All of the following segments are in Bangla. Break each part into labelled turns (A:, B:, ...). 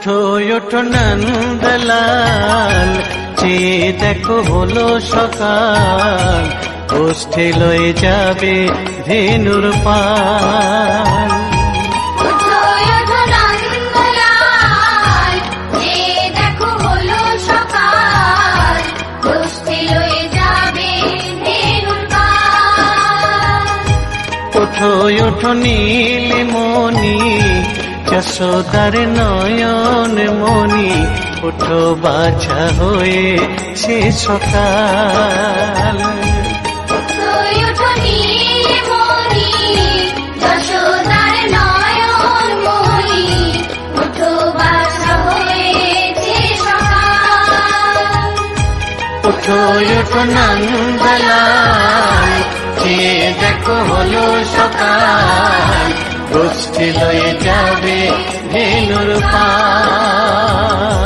A: ওঠো নন্দলাল চেয়ে দেখো হলো সকাল গোষ্ঠী লয়ে যাবে ধেনুর পাল
B: ওঠো ওঠো নন্দলাল, যে দেখো হলো সকাল, গোষ্ঠী লয়ে যাবে ধেনুর পাল।
A: ওঠো ওঠো নীল মনি যশোদার নয়ন মনি ওঠো বাছা হয়ে সে সকাল।
B: ওঠো
A: নন্দলাল যে দেখো হলো সকাল। লয়ে যাবে ধেনুর পাল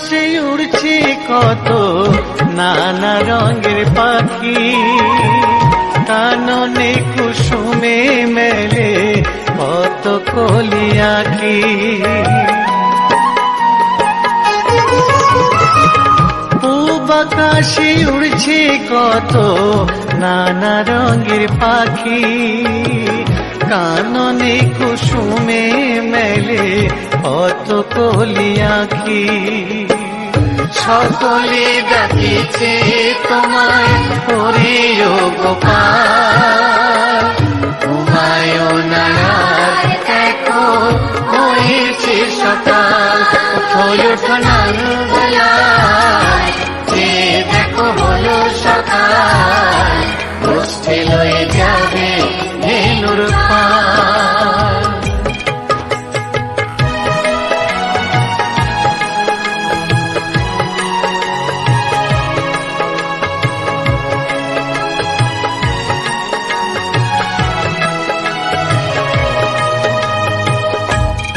A: আকাশে উড়ছে কত নানা রঙের পাখি। কাননে কুসুমে মেলে কত কলি আঁকি পূব আকাশে উড়ছে কত নানা রঙের পাখি। কাননে কুসুমে মেলে, কত কলি আঁখি। সকলে ডাকিছে তোমায় হরিও গোপাল তোমায় নায়ার দেখো হয়েছে সকাল। হয়ে ওঠো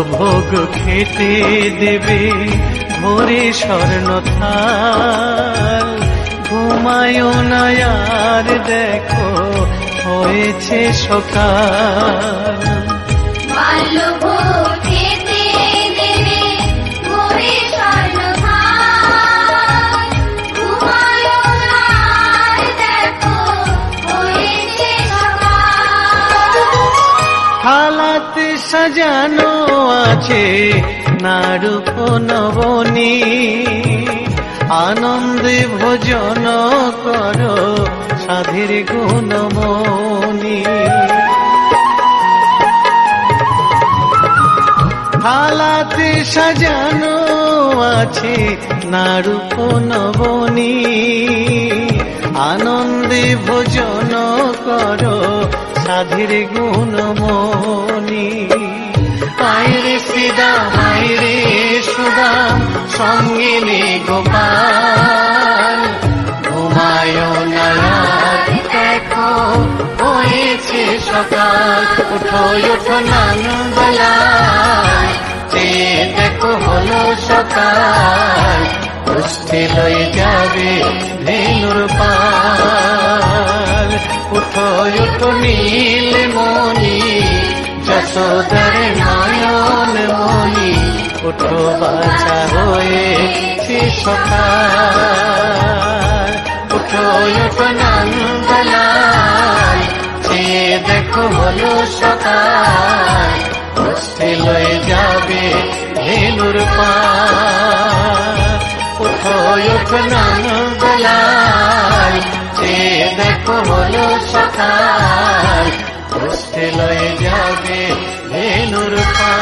A: ভোগ খেতে দেবে ভোরে স্বর্ণ থাল। ঘুমায়ো না আর দেখো হয়েছে সকাল।
B: বাল্যভোগ খেতে দেবে, ভোরে স্বর্ণভার। ঘুমায়ো না আর দেখো, হয়েছে সকাল।
A: হালাতে সাজানো আছে নারূপ নবনী আনন্দে ভোজন করো সাধের গুণমণি হালাতে সাজানো আছে নারূপ নবনী আনন্দে ভোজন করো সাধের গুণমণি আইরে সিদা আইরে সুদাম সঙ্গে নে গোপাল ঘুমায় না রাত দেখো, হয়েছে সকাল, উঠো নন্দলাল যে দেখো হলো সকাল গোষ্ঠী লয়ে যাবে ধেনুর পাল। উঠো উঠো নীল মনি যশোদার নয়ন মনি উঠো বাছা হয়ে সকাল। উঠো উঠো নন্দলাল যে দেখো হলো সকাল। গোষ্ঠী লয়ে যাবে ধেনুর পাল। উঠো উঠো নন্দলাল যে দেখো হলো সকাল। উঠতে লয়ে যাবে নুর পা